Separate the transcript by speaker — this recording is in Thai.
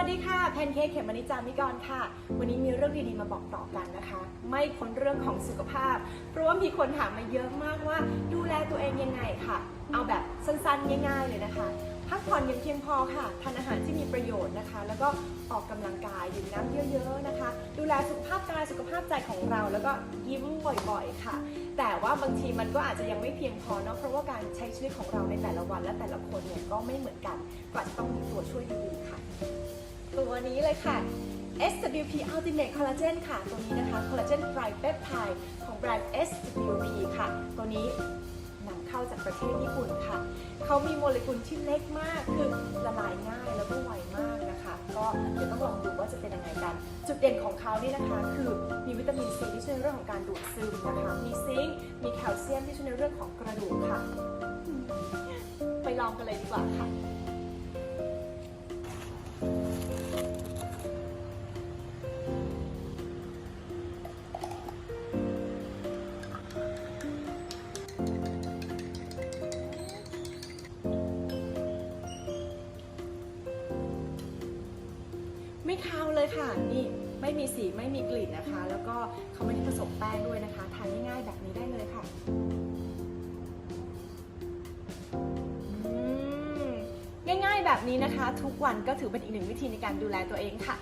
Speaker 1: วัสดีค่ะ แพนเค้กเขมมนิจามิกรค่ะ วันนี้มีเรื่องดีๆมาบอกต่อกันนะคะ ไม่พ้นเรื่องของสุขภาพ เพราะว่ามีคนถามมาเยอะมากว่า ดูแลตัวเองยังไงค่ะ เอาแบบสั้นๆ ง่ายๆเลยนะคะ พักผ่อนอย่างเพียงพอค่ะ ทานอาหารที่มีประโยชน์นะคะ แล้วก็ออกกำลังกายดื่มน้ำเยอะๆนะคะ ดูแลสุขภาพกายสุขภาพใจของเรา แล้วก็ยิ้มบ่อยๆค่ะ แต่ว่าบางทีมันก็อาจจะยังไม่เพียงพอเนาะ เพราะว่าการใช้ชีวิตของเราในแต่ละวันและแต่ละคนเนี่ยก็ไม่เหมือนกัน ก็จะต้องมีตัวช่วยดีๆค่ะ ตัวนี้เลยค่ะ SWP Ultimate Collagen ค่ะ ตัวนี้นะคะ Collagen Tripeptide ของแบรนด์ SWP ค่ะ ตัวนี้นำเข้าจากประเทศญี่ปุ่นค่ะ เขามีโมเลกุลที่เล็กมาก คือละลายง่ายแล้วก็ไวมากนะคะ ก็เดี๋ยวต้องลองดูว่าจะเป็นยังไงกัน จุดเด่นของเขานี่นะคะ คือมีวิตามินซีที่ช่วยในเรื่องของการดูดซึมนะคะ มีซิงค์ มีแคลเซียมที่ช่วยในเรื่องของกระดูกค่ะ ไปลองกันเลยดีกว่าค่ะ ไม่คาวเลยค่ะนี่ไม่มีสีไม่มีกลิ่นนะคะ แล้วก็เขาไม่ได้ผสมแป้งด้วยนะคะ ทานง่ายๆแบบนี้ได้เลยค่ะง่ายๆแบบนี้นะคะ ทุกวันก็ถือเป็นอีกหนึ่งวิธีในการดูแลตัวเองค่ะ